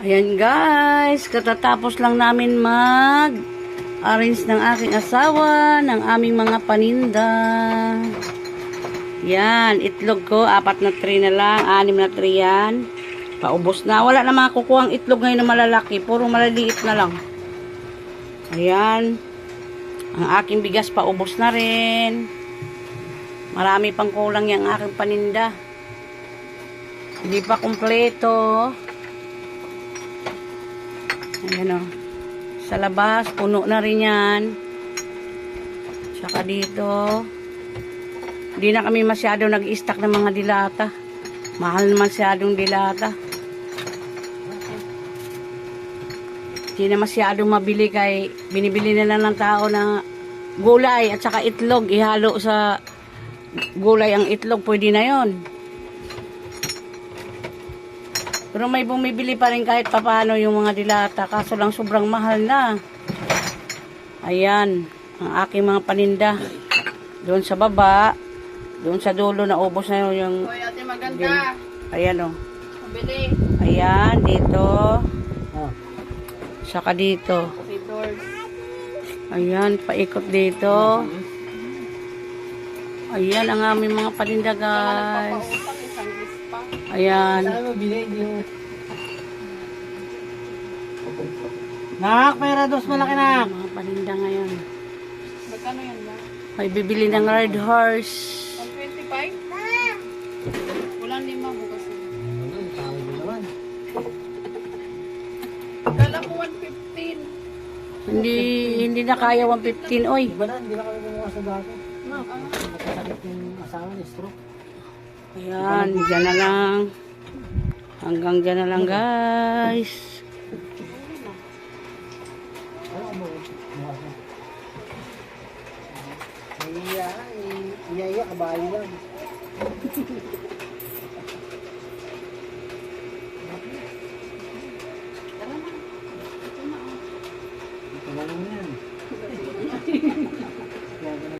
Ayan guys, katatapos lang namin mag arrange ng aking asawa, ng aming mga paninda. Yan, itlog ko, apat na tray na lang, anim na tray yan. Paubos na. Wala na mga kukuhang itlog ngayon na malalaki, puro malaliit na lang. Ayan. Ang aking bigas paubos na rin. Marami pang kulang yung aking paninda. Hindi pa kumpleto. Ayan o. Sa labas, puno na rin yan. Saka dito. Hindi na kami masyado nag-stock ng mga dilata. Mahal naman masyadong dilata. Hindi na masyadong mabili kay binibili na lang ng tao na gulay at saka itlog. Ihalo sa gulay ang itlog. Pwede na yon. Pero may bumibili pa rin kahit papano yung mga dilata. Kaso lang sobrang mahal na. Ayan. Ang aking mga paninda. Doon sa baba. Doon sa dulo na ubos na yun yung... Hoy, ate maganda. Ayan o. Mabili. Ayan. Dito. Saka dito. Ayan. Paikot dito. Ayan ang aming mga paninda guys. Ayan. Nak, may rados malaki nak. Mga paninda ngayon. Magkano yan ba? May bibili ng red horse. 125? Walang lima bukas na. Kala ko 115. Hindi hindi na kaya 115 oy. Iba na, hindi na kami gumawa sa dati. Nakasakit yung asawa ni stroke. Ayan, dyan na lang. Hanggang dyan na lang guys. Iya, iya, iya, kabayo lang. Ito na lang